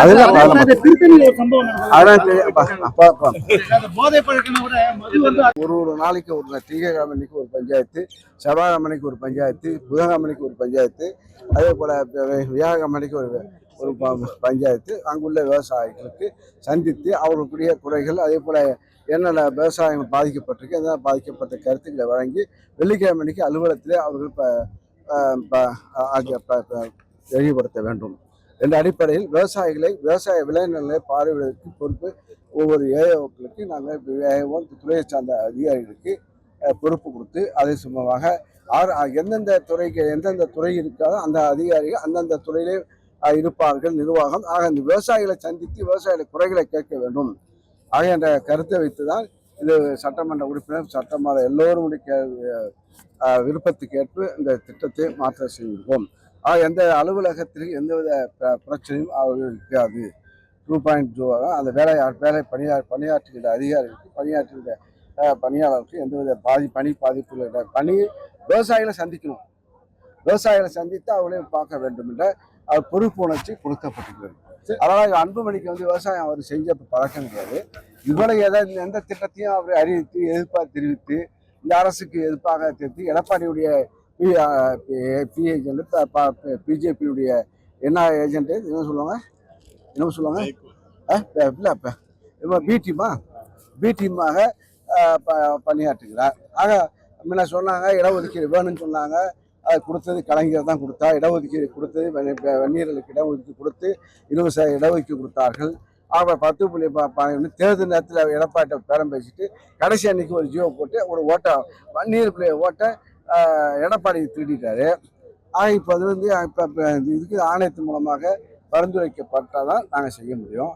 அதுதான் சார், பாருங்க. அது திருத்தணியில ஒரு சம்பவம் நடந்தது. அதான் தெரியும். அப்பா, அப்பா, அப்பா. அந்த போதை பழக்கம் விட மது வந்து ஒரு ஒரு நாளைக்கு ஒரு திங்கக்கிழமைக்கு ஒரு பஞ்சாயத்து செவ்வாய்க்கிழமைக்கு ஒரு பஞ்சாயத்து புதன்கிழமைக்கு ஒரு பஞ்சாயத்து அதே போல் வியாழக்கிழமைக்கு ஒரு ஒரு ப- பஞ்சாயத்து அங்குள்ள விவசாயிகளுக்கு சந்தித்து அவர்களுக்குரிய குறைகள் அதே போல் என்னென்ன விவசாயம் பாதிக்கப்பட்டிருக்கு என்ன பாதிக்கப்பட்ட கருத்துக்களை வழங்கி வெள்ளிக்கிழமைக்கு அலுவலகத்திலே அவர்கள் ப அஹ் ப- ஆகிய ப- ப- தெளிவுபடுத்த வேண்டும் என்ற அடிப்படையில் விவசாயிகளை விவசாய விளைநிலை பார்வையிடுவதற்கு பொறுப்பு ஒவ்வொரு ஏஓக்களுக்கு நாங்கள் ஏஓ துறையை சார்ந்த அதிகாரிகளுக்கு பொறுப்பு கொடுத்து அதை சுமமாக ஆர் எந்தெந்த துறைக்கு எந்தெந்த துறை இருக்காதோ அந்த அதிகாரிகள் அந்தந்த துறையிலே இருப்பார்கள் நிர்வாகம். ஆக இந்த விவசாயிகளை சந்தித்து விவசாயிகளை குறைகளை கேட்க வேண்டும். ஆக என்ற கருத்தை வைத்து தான் இது சட்டமன்ற உறுப்பினர் சட்டமன்ற எல்லோருடைய கே- இந்த திட்டத்தை மாற்ற செய்திருக்கோம் எந்த அலுவலகத்திலும் எந்தவித பிரச்சனையும் அவர்கள் இருக்காது. டூ பாயிண்ட் டூவாக அந்த வேலை வேலை பணியா பணியாற்றுகிற அதிகாரிகளுக்கு பணியாற்றுகிற பணியாளருக்கு எந்தவித பாதி பணி பாதிப்பு இல்லை. பணி விவசாயிகளை சந்திக்கணும். விவசாயிகளை சந்தித்து அவர்களே பார்க்க வேண்டும் என்ற அவர் பொறுப்பு உணர்ச்சி கொடுக்கப்பட்டிருக்கிறது அதனால் அன்புமணிக்கு வந்து விவசாயம் அவர் செஞ்ச பழக்கம் கிடையாது. இவ்வளவு எதாவது எந்த திட்டத்தையும் அவர் அறிவித்து எதிர்ப்பாக தெரிவித்து இந்த அரசுக்கு எதிர்ப்பாக தெரிவித்து எடப்பாடியுடைய பி ஏஜென்ட் பிஜேபியுடைய என்ன ஏஜென்ட் என்ன சொல்லுவாங்க? என்ன சொல்லுவாங்க? இல்லை இப்போ பி டீமா பி டீமாக பணியாற்றுகிறார். ஆக முன்ன சொன்னாங்க இடஒதுக்கீடு வேணும்னு சொன்னாங்க. அது கொடுத்தது கலைஞர் தான் கொடுத்தா இடஒதுக்கீடு கொடுத்தது வன்னியர்களுக்கு இடஒதுக்கீடு கொடுத்து இருபது சதவீத இடஒதுக்கீடு கொடுத்தார்கள். ஆக பத்து புள்ளி ப- தேர்தல் நேரத்தில் எடப்பாட்ட பேரம் பேசிட்டு கடைசி அன்னைக்கு ஒரு ஜியோ போட்டு ஒரு ஓட்டை வன்னியருக்குரிய ஓட்டை எடப்பாடி திருடிட்டாரு. ஆக இப்போ அது வந்து இப்போ இதுக்கு ஆணையத்தின் மூலமாக பரிந்துரைக்கப்பட்டால் தான் நாங்கள் செய்ய முடியும்.